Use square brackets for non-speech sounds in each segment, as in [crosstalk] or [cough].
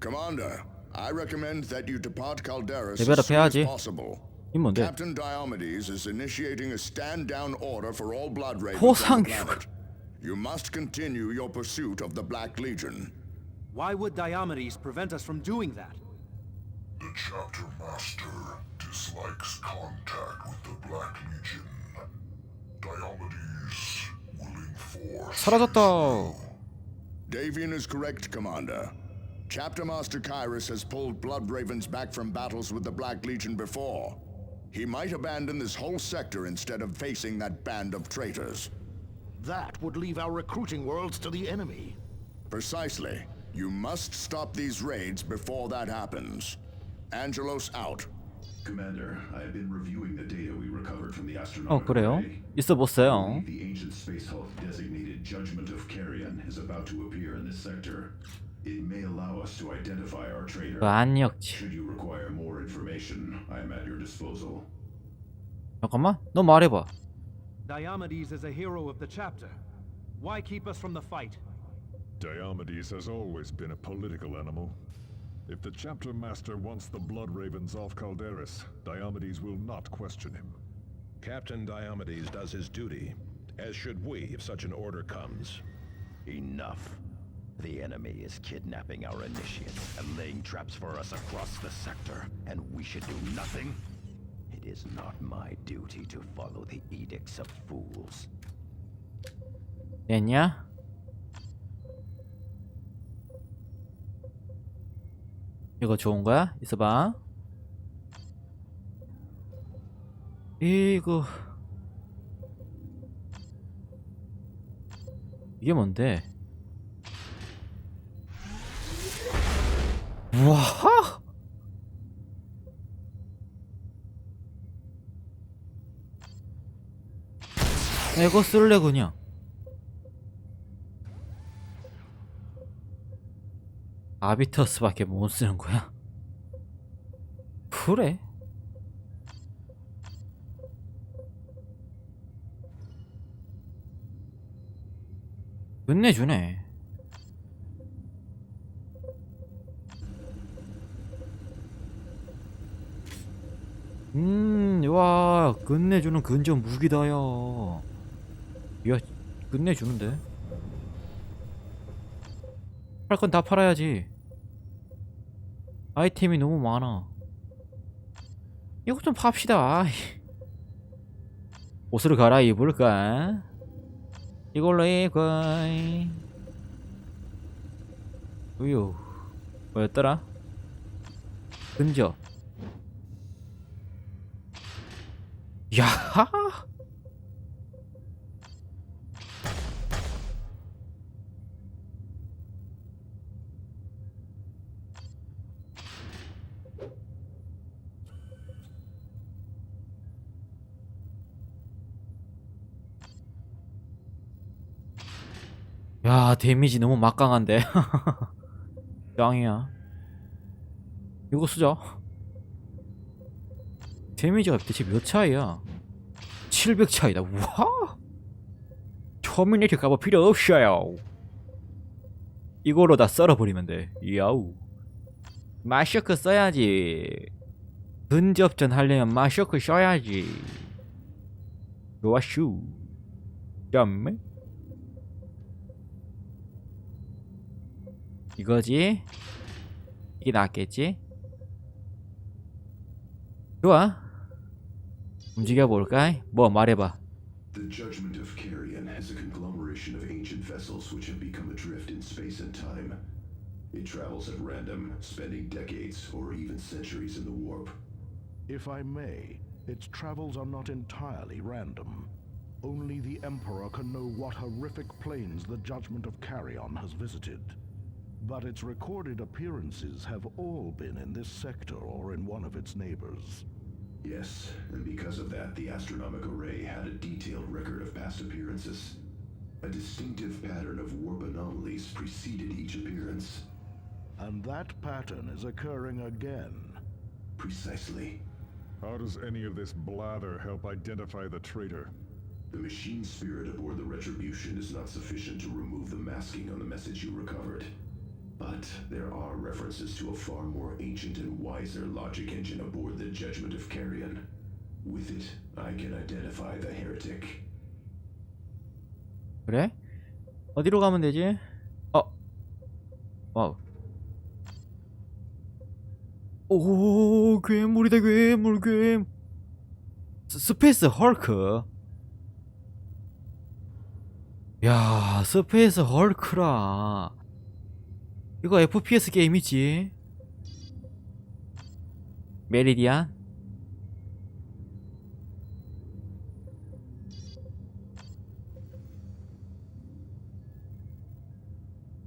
Commander, I recommend that you depart Calderis Develop as soon as 해야지. possible. 이 뭔데? Captain Diomedes is initiating a stand-down order for all blood ravens 포상 on the planet. You must continue your pursuit of the Black Legion. Why would Diomedes prevent us from doing that? The chapter master dislikes contact with the Black Legion. Diomedes will enforce. 사라졌다. Davian is correct, Commander. Chapter Master Kyrus has pulled Blood Ravens back from battles with the Black Legion before. He might abandon this whole sector instead of facing that band of traitors. That would leave our recruiting worlds to the enemy. Precisely. You must stop these raids before that happens. Angelos out. Commander, I have been reviewing the data we recovered from the 어 astronomical 그래요? array. 있어 보세요. The ancient space hulk designated Judgment of Carrion is about to appear in this sector. It may allow us to identify our traitor. 그 안역지. Should you require more information, I am at your disposal. 잠깐만. 너 말해봐. Diomedes is a hero of the chapter. Why keep us from the fight? Diomedes has always been a political animal. If the chapter master wants the Blood Ravens off Calderis, Diomedes will not question him. Captain Diomedes does his duty, as should we if such an order comes. Enough. The enemy is kidnapping our initiate and laying traps for us across the sector, and we should do nothing? It is not my duty to follow the edicts of fools. 됐냐? 이거 좋은 거야? 있어봐. 이거 이게 뭔데? 우와! 이거 쓸래 그냥. 아비터스밖에 못 쓰는 거야? 그래? 끝내주네. 음, 와, 끝내주는 근접 무기다, 야. 야, 끝내주는데? 팔 건 다 팔아야지. 아이템이 너무 많아. 이거 좀 팝시다. 옷을 갈아입을까? 이걸로 입고. 우유. 뭐였더라? 근접. 야하! 야 데미지 너무 막강한데. [laughs] 짱이야. 이거 쓰자 데미지가 대체 몇 차이야? 700 차이다. 우와! 터미네이터 가버 필요 없어요. 이걸로 다 썰어버리면 돼. 야우. 마셔크 써야지. 근접전 하려면 마셔크 써야지. 좋아슈. 짬매? 이거지? 이게 낫겠지? 좋아. 움직여 볼까? 뭐 말해봐. The Judgment of Carrion is a conglomeration of ancient vessels which have become adrift in space and time. It travels at random, spending decades or even centuries in the warp. If I may, its travels are not entirely random. Only the Emperor can know what horrific planes the Judgment of Carrion has visited. But its recorded appearances have all been in this sector or in one of its neighbors. Yes, and because of that, the astronomical array had a detailed record of past appearances. A distinctive pattern of warp anomalies preceded each appearance. And that pattern is occurring again. Precisely. How does any of this blather help identify the traitor? The machine spirit aboard the Retribution is not sufficient to remove the masking on the message you recovered. But there are references to a far more ancient and wiser logic engine aboard the Judgment of Carrion. With it, I can identify the heretic. 그래? 어디로 가면 되지? 어. 와우. 오, 괴물이다, 괴물, 괴물. 스- 스페이스 헐크. 야, 스페이스 헐크라. 이거 FPS 게임이지. 메리디안?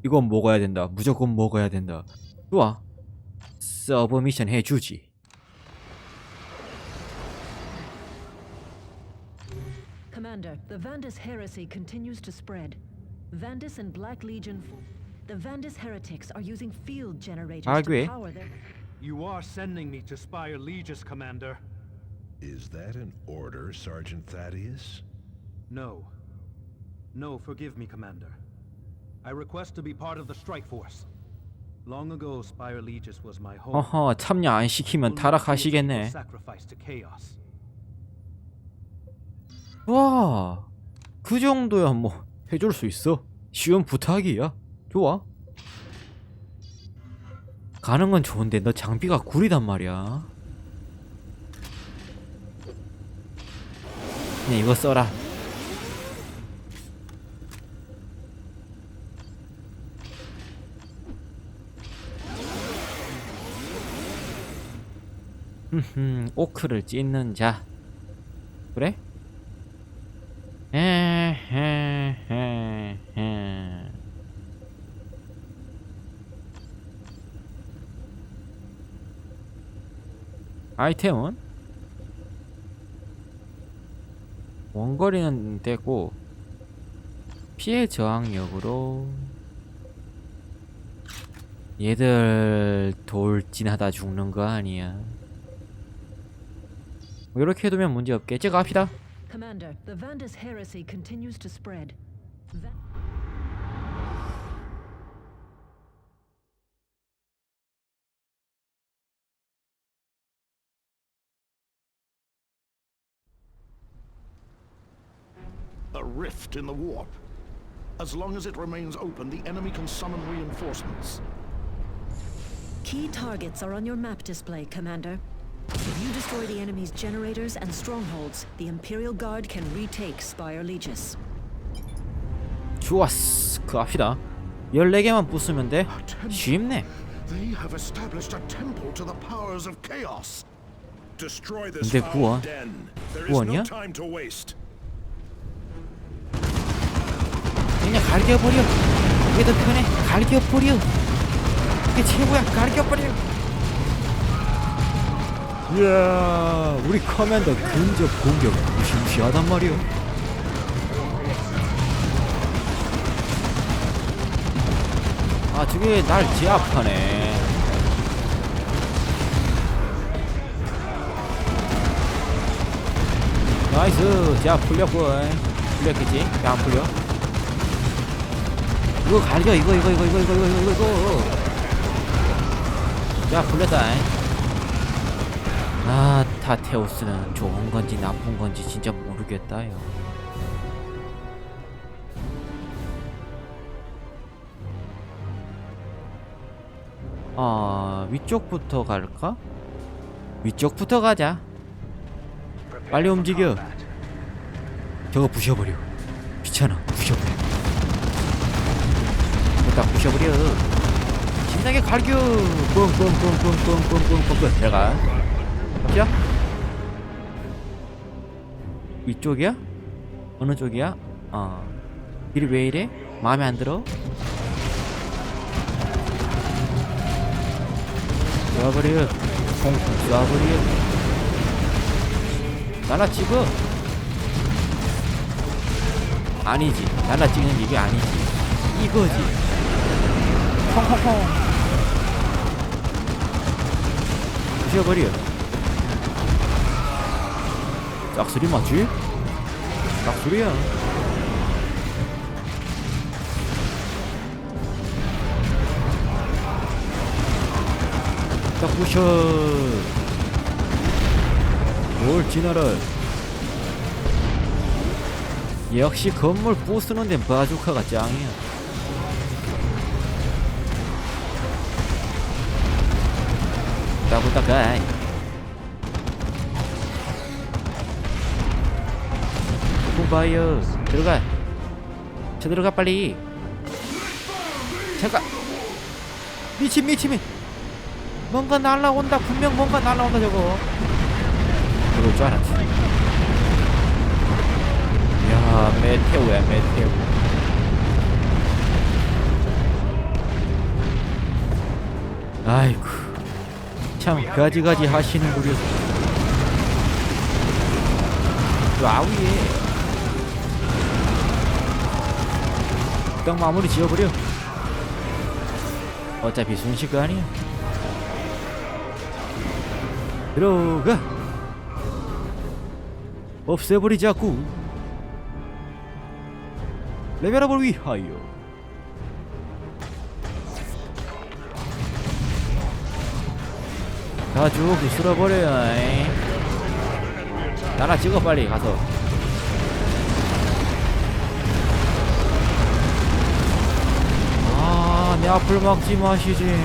이건 먹어야 된다. 무조건 먹어야 된다. 좋아. 서브 미션 해주지. Commander, the Vandis heresy continues to spread. Vandis and Black Legion. The Vandis heretics are using field generators I agree. to power their. You are sending me to Spire Legis, Commander. Is that an order, Sergeant Thaddeus? No. No, forgive me, Commander. I request to be part of the strike force. Long ago, Spire Legis was my home. 어허, 참여 안 시키면 타락하시겠네. Sacrifice to chaos. 와, 그 정도야 뭐 해줄 수 있어. 쉬운 부탁이야. 좋아. 가는 건 좋은데 너 장비가 구리단 말이야. 그냥 이거 써라. 오크를 찢는 자. 그래? 에헤헤헤. 아이템은 원거리는 되고 피해 저항력으로 얘들 돌진하다 죽는 거 아니야. 이렇게 해두면 문제 없겠지 갑시다. Commander, the Vandis heresy continues to spread. Va- rift in the warp. As long as it remains open, the enemy can summon reinforcements. Key targets are on your map display, Commander. If you destroy the enemy's generators and strongholds, the Imperial Guard can retake Spire Legis. 좋았어. 그 합시다. 14개만 부수면 돼. 쉽네. They have established a temple to the powers of chaos. Destroy this 근데 foul 구원? den. There is 구원이야? no time to waste. 그냥 갈겨버려. 이게 더 편해. 갈겨버려. 이게 최고야. 갈겨버려. 이야, 우리 커맨더 근접 공격 무시무시하단 말이야. 아, 저게 날 제압하네. 나이스, 제압 풀렸고. 풀렸겠지? 왜안 풀려? 이거 갈겨 이거 이거 이거 이거 이거 이거 이거 이거. 자 풀렸다. 아 타테오스는 좋은 건지 나쁜 건지 진짜 모르겠다요 아 위쪽부터 갈까? 위쪽부터 가자. 빨리 움직여. 저거 부셔버려. 귀찮아. 부셔버려 딱 부셔버려. 신나게 갈겨. 뻥뻥뻥뻥뻥뻥뻥뻥 들어가. 자 위쪽이야? 어느 쪽이야? 어. 길이 왜 이래? 마음에 안 들어? 쏴버려. 콩콩 쏴버려. 날라 찍어 아니지. 날라 찍는 이게 아니지. 이거지 콩콩콩 부셔버려. 짝소리 맞지? 짝소리야. 부셔. 뭘 지나라. 역시 건물 부수는 데는 바주카가 짱이야 따부따가 뿜바이어 들어가. 저 들어가 빨리. 잠깐. 미친 미친 미. 뭔가 날라온다. 분명 뭔가 날라온다 저거. 그럴 줄 알았지. 야 메테오야 메테오. 아이고 참 가지가지 하시는구려 저 아우예 딱 마무리 지어버려. 어차피 순식거 아니야. 들어가. 없애버리자꾸. 레벨업을 위하여 가죽 쓸어버려 잉 나라 찍어 빨리 가서. 아내 앞을 막지 마시지.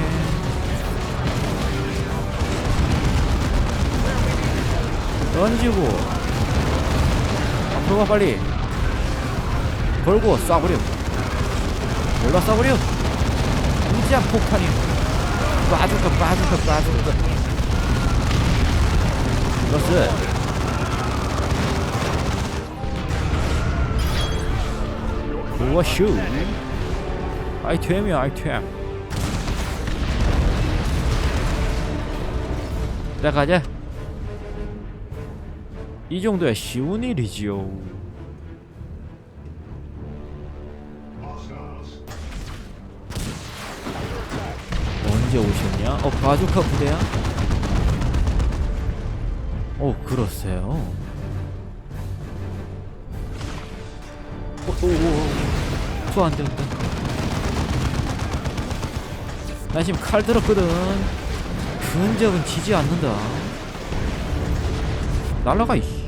던지고. 앞으로 가 빨리. 걸고 쏴버려. 몰라 쏴버려. 무지한 폭탄이 빠줄까 빠줄까 빠줄까 플러스 우와슈. 아이템이야 아이템. 자 가자. 이 정도야 쉬운 일이지요. 언제 오셨냐? 어 바주카 부대야? 어 그러세요? 오 오오 소안 되겠다 나 지금 칼 들었거든. 근접은 지지 않는다. 날라가 이씨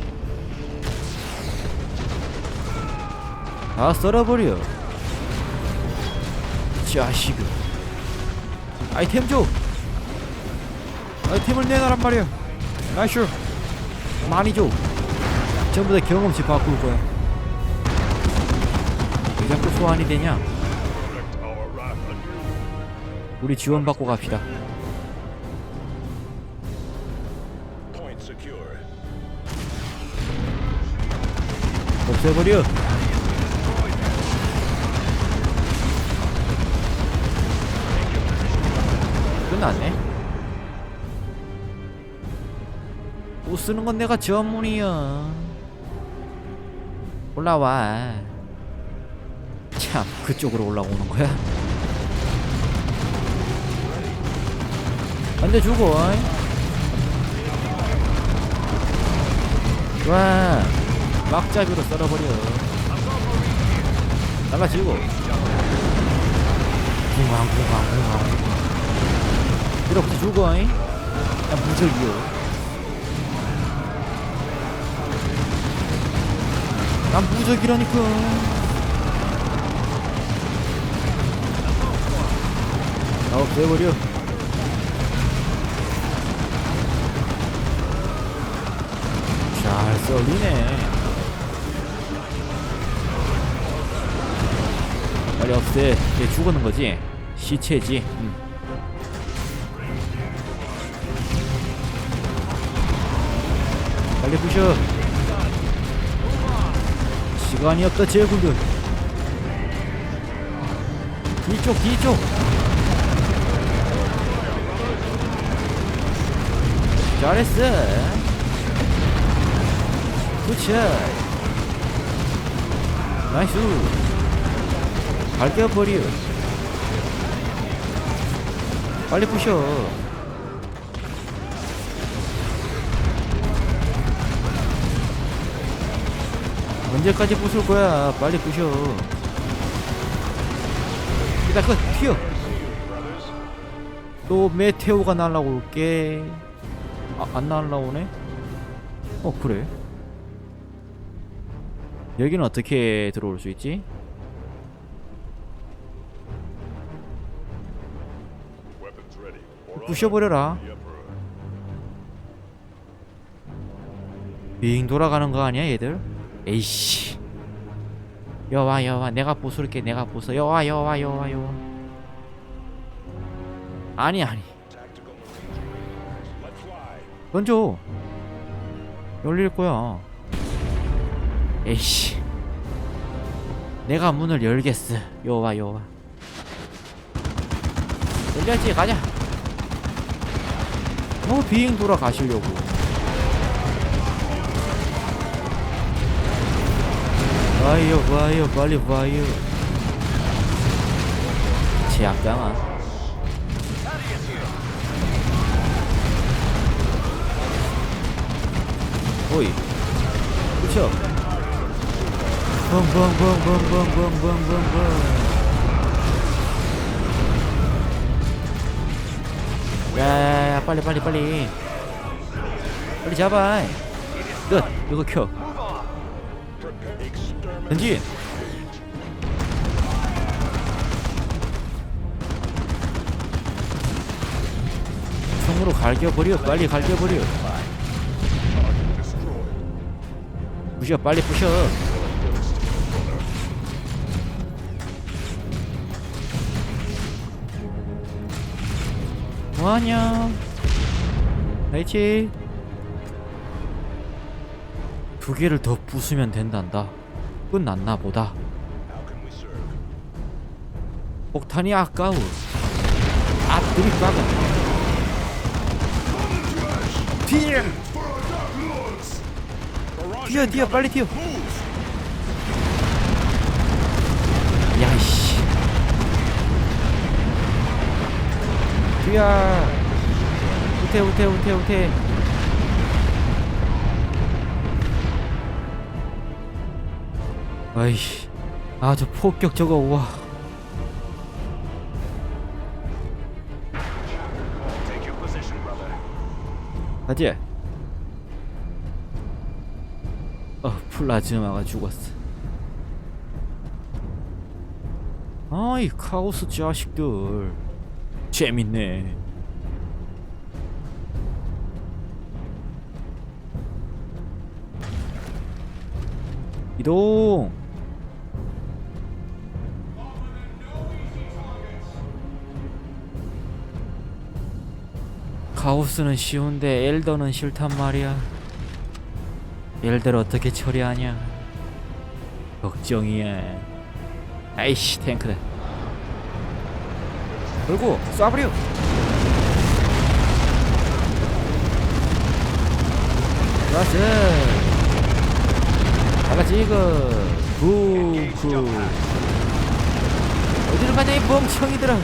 다 썰어버려. 자식은 아이템 줘. 아이템을 내놔란 말이야. 나이스 많이 줘. 전부 다 경험치 바꿀 거야. 왜 자꾸 소환이 되냐? 우리 지원 받고 갑시다. 없애버려. 끝났네 못 쓰는 건 내가 전문이야 올라와. 참 그쪽으로 올라오는 거야? 안 돼 죽어 와 막자비로 썰어버려. 날라지고. 붕황붕황붕황 이렇게 죽어 잉? 야 무적이요 난 무적이라니까. 다 없애버려. 잘 썰리네. 빨리 없애. 얘 죽었는 거지? 시체지? 음. 빨리 부셔 시간이 없다 제군들. 뒤쪽 뒤쪽. 잘했어. 그치? 나이스. 밝혀버려. 빨리 부셔 언제까지 부술 거야 빨리 부셔 일단 그 튀어 또 메테오가 날라올게 아, 안 날라오네? 어 그래 여기는 어떻게 들어올 수 있지? 부셔버려라. 빙 돌아가는 거 아니야 얘들? 에이씨. 여와 여와 내가 부술게 내가 부숴 여와 여와 여와 여와. 아니 아니. 던져. 열릴 거야. 에이씨. 내가 문을 열겠어. 여와 여와. 열려지? 가자. 어 비행 돌아가시려고 와요 와요 빨리 와요. 제압당한 오이. 그쵸? 벙벙벙벙벙벙벙벙벙. 야야야 빨리 빨리 빨리. 빨리 잡아 끝. 이거 켜 전진 총으로 갈겨버려. 빨리 갈겨버려. 부셔 빨리 부셔. 뭐하냐 나이치. 두 개를 더 부수면 된단다 끝났나 보다? 폭탄이 아까워. 앞들이 빠가 뒤에! 뛰어 뛰어 빨리 뛰어. 야이씨. 뛰어. 우태 우태 우태 우태 아이씨 아저 폭격 저거 와. 가지 어 플라즈마가 죽었어. 아이 카오스 자식들. 재밌네. 이동 카오스는 쉬운데 엘더는 싫단 말이야. 엘더를 어떻게 처리하냐? 걱정이야. 아이씨 탱크다 걸고 쏴버려. 좋았어 다같이 이거. 굿굿 어디로 가냐 이 멍청이들아.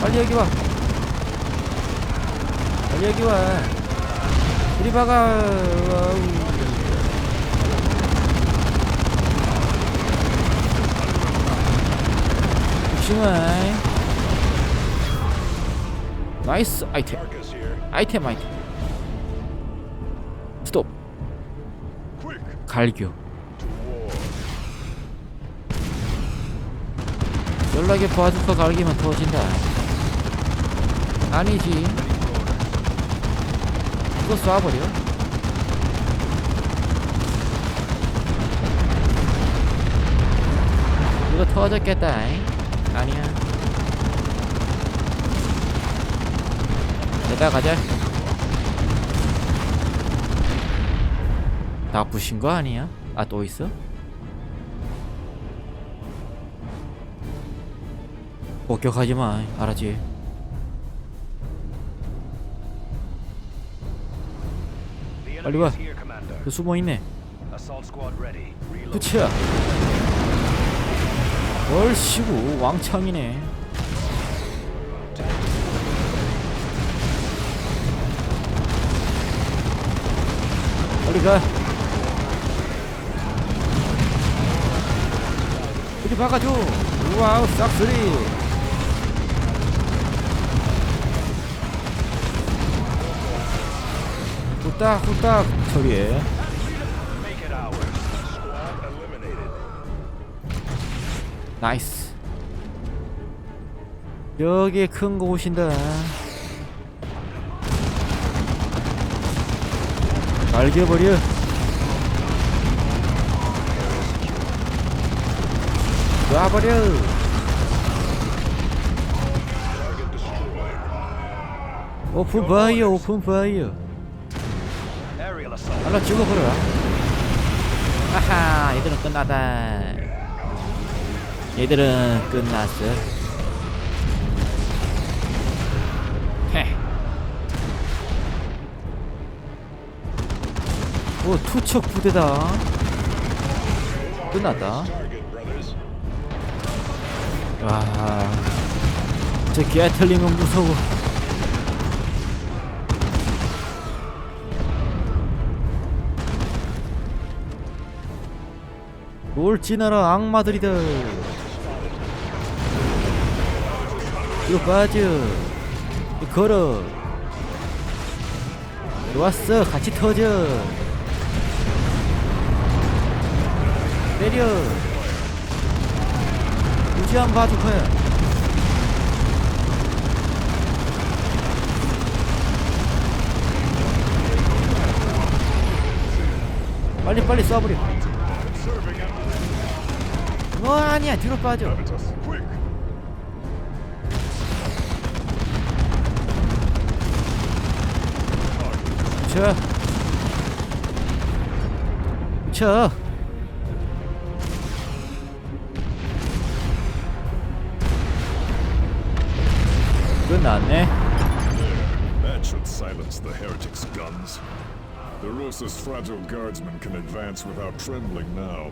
빨리 여기 와 여기 와 이리 박아 와우. 조심해 나이스 아이템. 아이템 아이템 스톱! 갈겨 연락에 바주카 갈기면 터진다 아니지 이거 쏴버려 이거 터졌겠다 잉? 아니야 내가 가자 다 부신 거 아니야? 아 또 있어? 폭격하지 마 알았지? 빨리 Commander. 그 숨어 있네. 그치야 얼씨구 왕창이네 빨리 가 어디 박아줘 우와우 싹쓸이 후딱 후딱. 처리해. 나이스. 여기 큰 거 오신다. 날개버려. 놔버려. 오픈 파이어 오픈 파이어 Aerial assault. 하나 죽어버려 아하 얘들은 끝나다 얘들은 끝났어 헤. 오 투척 부대다 끝났다 Target, brothers. 와저 개틀링은 무서워 돌진하라 악마들이다 이거 빠져 이거 걸어. 좋았어 같이 터져. 때려. 무지한 바둑커야 빨리 빨리 쏴버려 어 아니야 뒤로 빠져 Gravitas, quick! 쳐 쳐. 끝났네 That should silence the heretics' guns. The Rosa's fragile guardsmen can advance without trembling now.